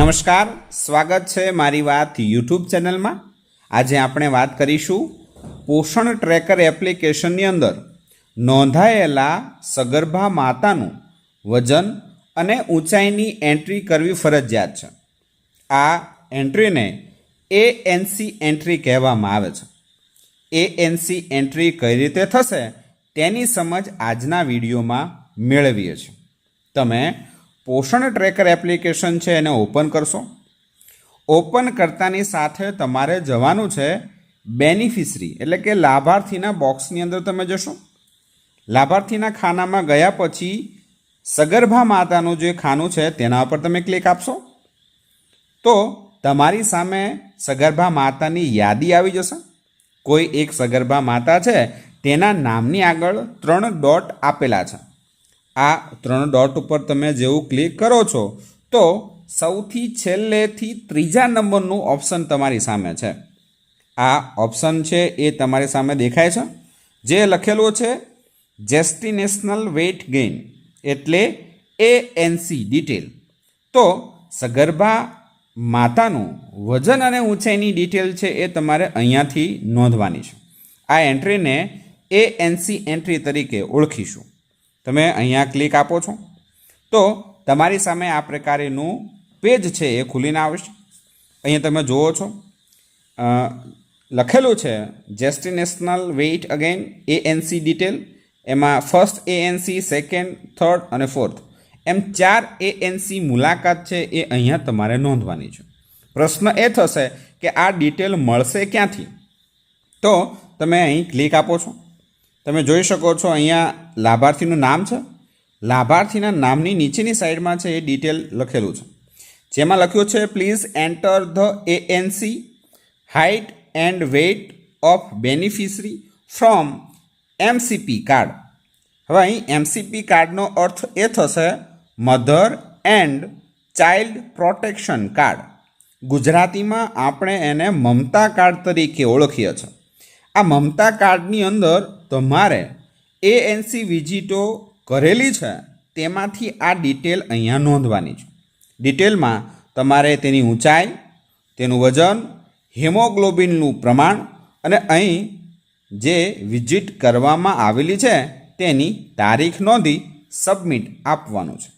નમસ્કાર, સ્વાગત છે મારી વાત યુટ્યુબ ચેનલમાં. આજે આપણે વાત કરીશું પોષણ ટ્રેકર એપ્લિકેશનની અંદર નોંધાયેલા સગર્ભા માતાનું વજન અને ઊંચાઈની એન્ટ્રી કરવી ફરજિયાત છે. આ એન્ટ્રીને એએનસી એન્ટ્રી કહેવામાં આવે છે. એએનસી એન્ટ્રી કઈ રીતે થશે તેની સમજ આજના વિડીયોમાં મેળવીએ છીએ. તમે પોષણ ટ્રેકર એપ્લિકેશન છે એને ઓપન કરશો. ઓપન કરતાની સાથે તમારે જવાનું છે બેનિફિશરી, એટલે કે લાભાર્થીના બોક્સની અંદર તમે જશો. લાભાર્થીના ખાનામાં ગયા પછી સગર્ભા માતાનું જે ખાનું છે તેના ઉપર તમે ક્લિક આપશો. તો તમારી સામે સગર્ભા માતાની યાદી આવી જશે. કોઈ એક સગર્ભા માતા છે તેના નામની આગળ ત્રણ ડોટ આપેલા છે. આ ત્રણ ડોટ ઉપર તમે જેવું ક્લિક કરો છો, તો સૌથી છેલ્લેથી ત્રીજા નંબરનું ઓપ્શન તમારી સામે છે. આ ઓપ્શન છે એ તમારી સામે દેખાય છે. જે લખેલું છે જેસ્ટિનેશનલ વેઇટ ગેઇન એટલે એએનસી ડિટેલ તો સગર્ભા માતાનું વજન અને ઊંચાઈની ડિટેલ છે એ તમારે અહીંયાથી નોંધવાની છે. આ એન્ટ્રીને એએનસી એન્ટ્રી તરીકે ઓળખીશું. તમે અહીંયા ક્લિક આપો છો. તો તમારી સામે આ પ્રકારેનું પેજ છે એ ખુલીને આવશે. અહીંયા તમે જુઓ છો. લખેલું છે gestational weight again ANC detail એમાં ફર્સ્ટ એએનસી સેકન્ડ થર્ડ અને ફોર્થ એમ ચાર એએનસી મુલાકાત છે એ અહીંયા તમારે નોંધવાની છે. પ્રશ્ન એ થશે કે આ ડિટેલ મળશે ક્યાંથી? તો તમે અહીં ક્લિક આપો છો. તમે જોઈ શકો છો અહીંયા લાભાર્થીનું નામ છે. લાભાર્થીના નામની નીચેની સાઈડમાં છે એ ડિટેલ લખેલું છે. જેમાં લખ્યું છે please enter the ANC height and weight of beneficiary from MCP card હવે અહીં એમસીપી કાર્ડનો અર્થ એ થશે mother and child protection card ગુજરાતીમાં આપણે એને મમતા કાર્ડ તરીકે ઓળખીએ છીએ. આ મમતા કાર્ડની અંદર તમારે એએનસી વિઝિટો કરેલી છે, તેમાંથી આ ડિટેલ અહીંયા નોંધવાની છે. ડિટેલમાં તમારે તેની ઊંચાઈ, તેનું વજન, હિમોગ્લોબિનનું પ્રમાણ અને અહીં જે વિઝિટ કરવામાં આવેલી છે, તેની તારીખ નોંધી સબમિટ આપવાનું છે.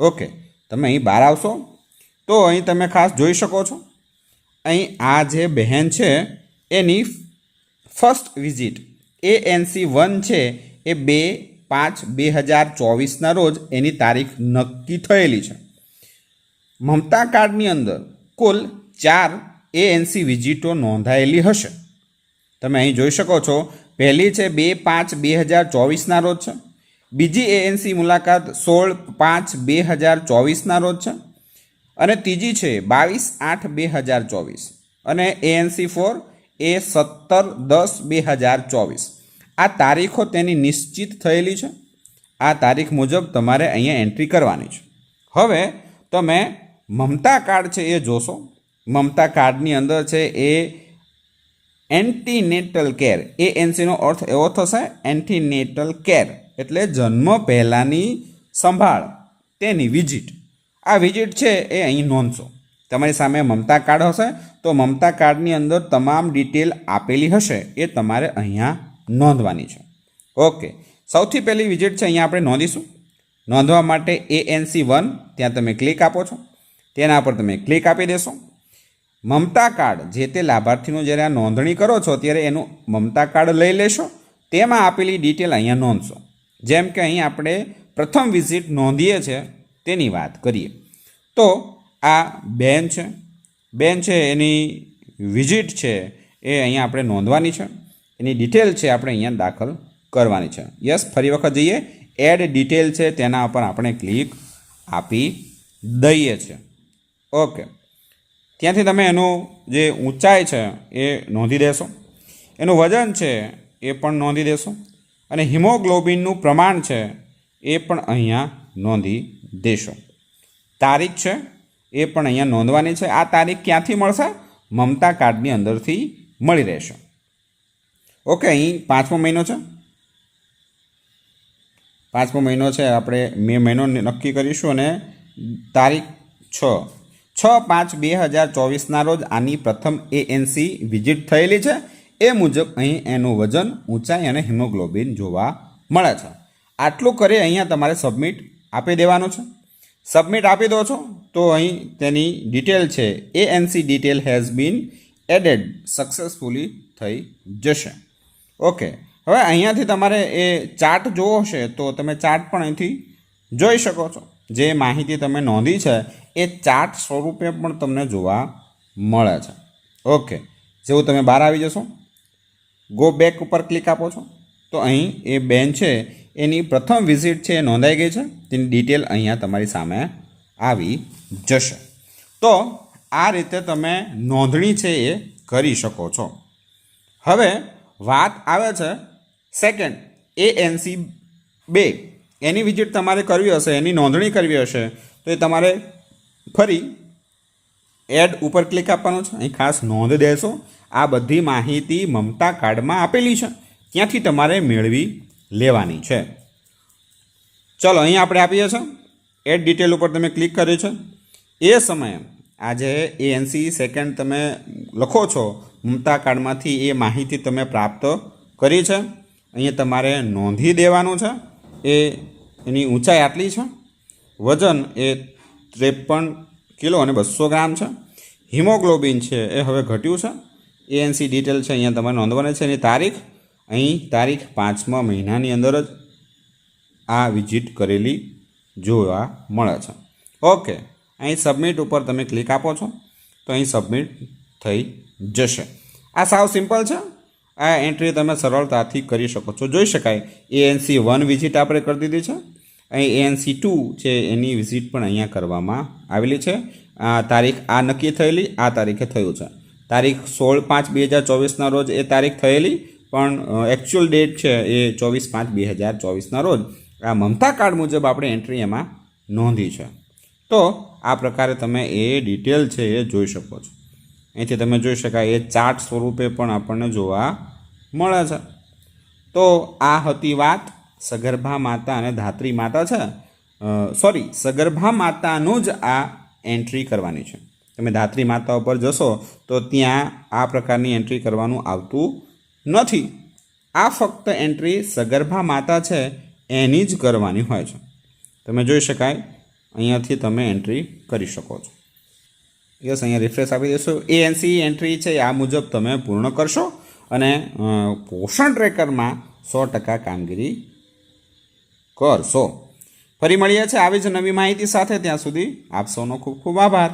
ઓકે તમે અહીં બહાર આવશો, તો અહીં તમે ખાસ જોઈ શકો છો. અહીં આ જે બહેન છે, એની ફર્સ્ટ વિઝિટ. એએનસી વન છે, એ બે પાંચ બે હજાર ચોવીસના રોજ એની તારીખ નક્કી થયેલી છે. મમતા કાર્ડની અંદર કુલ ચાર એએનસી વિઝિટો નોંધાયેલી હશે. તમે અહીં જોઈ શકો છો, પહેલી છે બે પાંચ બે હજાર ચોવીસના રોજ છે. બીજી એએનસી મુલાકાત સોળ પાંચ બે હજાર ચોવીસના રોજ છે. અને ત્રીજી છે બાવીસ આઠ બે હજાર ચોવીસ. અને એએનસી ફોર એ સત્તર દસ બે હજાર ચોવીસ. આ તારીખો તેની નિશ્ચિત થયેલી છે. આ તારીખ મુજબ તમારે અહીંયા એન્ટ્રી કરવાની છે. હવે તમે મમતા કાર્ડ છે એ જોશો. મમતા કાર્ડની અંદર છે એ એન્ટીનેટલ કેર એ એનસીનો અર્થ એવો થશે એન્ટીનેટલ કેર એટલે જન્મ પહેલાંની સંભાળ, તેની વિઝિટ આ વિઝિટ છે એ અહીં નોંધશો. તમારી સામે મમતા કાર્ડ હશે, તો મમતા કાર્ડની અંદર તમામ ડિટેલ આપેલી હશે, એ તમારે અહીંયા નોંધવાની છે. ઓકે સૌથી પહેલી વિઝિટ છે, અહીંયા આપણે નોંધીશું. નોંધવા માટે એએનસી વન ત્યાં તમે ક્લિક આપો છો. તેના પર તમે ક્લિક આપી દેશો. મમતા કાર્ડ, જે તે લાભાર્થીનું જ્યારે આ નોંધણી કરો છો, ત્યારે એનું મમતા કાર્ડ લઈ લેશો. તેમાં આપેલી ડિટેલ અહીંયા નોંધશો. જેમ કે અહીં આપણે પ્રથમ વિઝિટ નોંધીએ છીએ તેની વાત કરીએ. તો આ બેન છે. બેન છે, એની વિઝિટ છે એ અહીંયા આપણે નોંધવાની છે. એની ડિટેલ છે આપણે અહીંયા દાખલ કરવાની છે. યસ, ફરી વખત જઈએ. એડ ડિટેલ છે તેના ઉપર આપણે ક્લિક આપી દઈએ છીએ. ઓકે. ત્યાંથી તમે એનું જે ઊંચાઈ છે એ નોંધી દેશો. એનું વજન છે એ પણ નોંધી દેશો. અને હિમોગ્લોબિનનું પ્રમાણ છે એ પણ અહીંયા નોંધી દેશો. તારીખ છે એ પણ અહીંયા નોંધવાની છે. આ તારીખ ક્યાંથી મળશે? મમતા કાર્ડની અંદરથી મળી રહેશે. ઓકે, અહીં પાંચમો મહિનો છે. પાંચમો મહિનો છે, આપણે મે મહિનો નક્કી કરીશું અને તારીખ છ. છ પાંચ બે હજાર ચોવીસના રોજ આની પ્રથમ એએનસી વિઝિટ થયેલી છે. એ મુજબ અહીં એનું વજન ઊંચાઈ અને હિમોગ્લોબિન જોવા મળે છે. આટલું કરી અહીંયા તમારે સબમિટ આપી દેવાનું છે. સબમિટ આપી દો છો? તો અહીં તેની ડિટેલ છે. ANC detail has been added successfully થઈ જશે. ઓકે હવે અહીંયાથી તમારે એ ચાર્ટ જોવો છે તો તમે ચાર્ટ પણ અહીંથી જોઈ શકો છો. જે માહિતી તમે નોંધી છે, એ ચાર્ટ સ્વરૂપે પણ તમને જોવા મળે છે. ઓકે જેવું તમે બહાર આવી જશો ગો બેક ઉપર ક્લિક આપો છો, તો અહીં એ બેન છે એની પ્રથમ વિઝિટ છે એ નોંધાઈ ગઈ છે. તેની ડિટેલ અહીંયા તમારી સામે આવી જશે. તો આ રીતે તમે નોંધણી છે એ કરી શકો છો. હવે વાત આવે છે સેકન્ડ એએનસી બે. એની વિઝિટ તમારે કરવી હશે, એની નોંધણી કરવી હશે, તો એ તમારે ફરી એડ ઉપર ક્લિક આપવાનું છે. અહીં ખાસ નોંધ દેશો. આ બધી માહિતી મમતા કાર્ડમાં આપેલી છે. ત્યાંથી તમારે મેળવી લેવાની છે. ચલો અહીં આપણે આપીએ છીએ એડ ડિટેલ ઉપર તમે ક્લિક કરી છે. એ સમયે આજે એએનસી સેકન્ડ તમે લખો છો, મમતા કાર્ડમાંથી એ માહિતી તમે પ્રાપ્ત કરી છે. અહીંયા તમારે નોંધી દેવાનું છે. એ એની ઊંચાઈ આટલી છે. વજન એ ત્રેપન કિલો અને બસો ગ્રામ છે. હિમોગ્લોબિન છે, એ હવે ઘટ્યું છે. એએનસી ડિટેલ છે, અહીંયા તમારે નોંધવાની છે. એની તારીખ અહીં તારીખ પાંચમા મહિનાની અંદર જ આ વિઝિટ કરેલી જોવા મળે છે. ઓકે, અહીં સબમિટ ઉપર તમે ક્લિક આપો છો, તો અહીં સબમિટ થઈ જશે. આ સાવ સિમ્પલ છે. આ એન્ટ્રી તમે સરળતાથી કરી શકો છો. જોઈ શકાય એએનસી વન વિઝિટ આપણે કરી દીધી છે. અહીં એએનસી ટુ છે, એની વિઝિટ પણ અહીંયા કરવામાં આવેલી છે. આ તારીખ આ નક્કી થયેલી, આ તારીખે થયું છે. તારીખ સોળ પાંચ બે હજાર ચોવીસના રોજ એ તારીખ થયેલી. પણ એકચ્યુઅલ ડેટ છે એ ચોવીસ પાંચ બે હજાર ચોવીસના રોજ. આ મમતા કાર્ડ મુજબ આપણે એન્ટ્રી એમાં નોંધી છે. તો આ પ્રકારે તમે એ ડિટેલ છે એ જોઈ શકો છો. અહીંથી તમે જોઈ શકાય એ ચાર્ટ સ્વરૂપે પણ આપણને જોવા મળે છે. તો આ હતી વાત સગર્ભા માતા અને ધાત્રી માતા છે. સોરી સગર્ભા માતાનું જ આ એન્ટ્રી કરવાની છે. તમે ધાત્રી માતા ઉપર જશો તો ત્યાં આ પ્રકારની એન્ટ્રી કરવાનું આવતું નથી. આ ફક્ત એન્ટ્રી સગર્ભા માતા છે, એની જ કરવાની હોય છે. તમે જોઈ શકાય, અહીંયાથી તમે એન્ટ્રી કરી શકો છો. યસ, અહીંયા રિફ્રેશ આપી દેશો એએનસી એન્ટ્રી છે, આ મુજબ તમે પૂર્ણ કરશો અને પોષણ ટ્રેકરમાં સો ટકા કામગીરી કરશો. ફરી મળીએ છીએ આવી જ નવી માહિતી સાથે. ત્યાં સુધી આપ સૌનો ખૂબ ખૂબ આભાર.